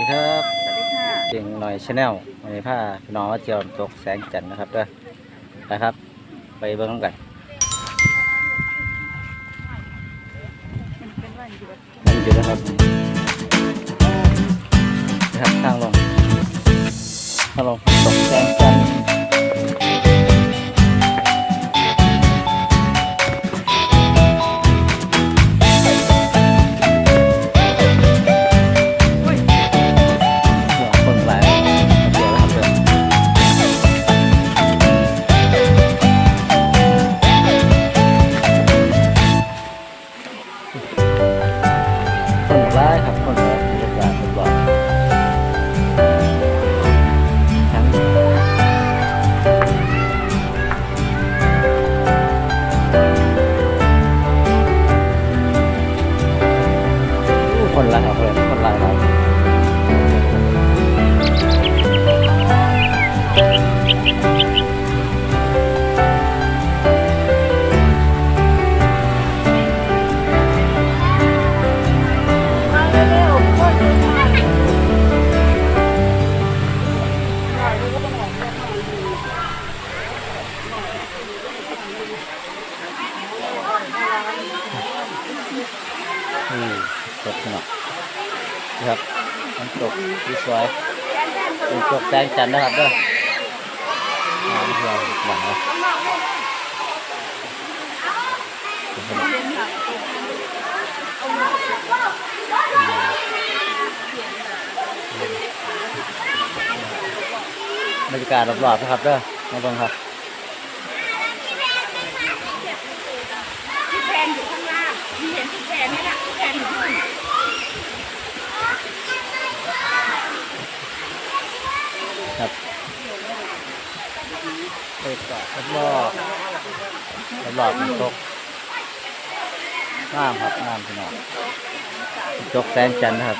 ดีครับสวัสดีค่ะเก่งหน่อยชาแนลวันนี้พาพี่น้องมาเที่ยวน้ำตกแสงจันทร์นะครับเด้อไปครับ ไปเบิ่งน้ำกันมันเป็นวันหยุดมันอยู่นะครับนะครับทางลงทางลงตกแสง คนร้ายครับคนร้ายบรรยากาศรอบๆทั้งคนละครับคนคนละครับ มสดขนาดนะครับน้ำตกที่สวยน้ำตกแสงจันทร์นะครับเด้อน้ำเที่ยวหลังนะบรรยากาศรอบๆนะครับเด้อมาเบิ่งครับ ที่แพนอยู่ข้างล่างที่เห็นที่แพนนี่แหละที่แพนอยู่ข้างล่าง ครับ ไปต่อรอบรอบรอบๆน้ำตกน้ำครับน้ำพี่น้องน้ำตกแสงจันทร์นะครับ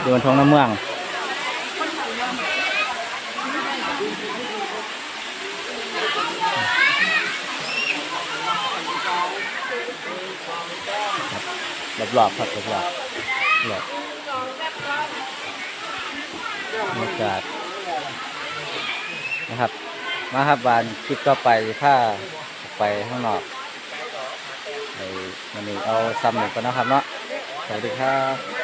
อยู่บนท้องน้ำเมืองรอบรอบครับรอบรอบๆรอบบรรยากาศนะครับ มาครับบานคลิปก็ไปถ้าไปข้างนอกไอ้มันนี้เอาซ้ำหนึ่งก่อนนะครับเนาะสวัสดีครับ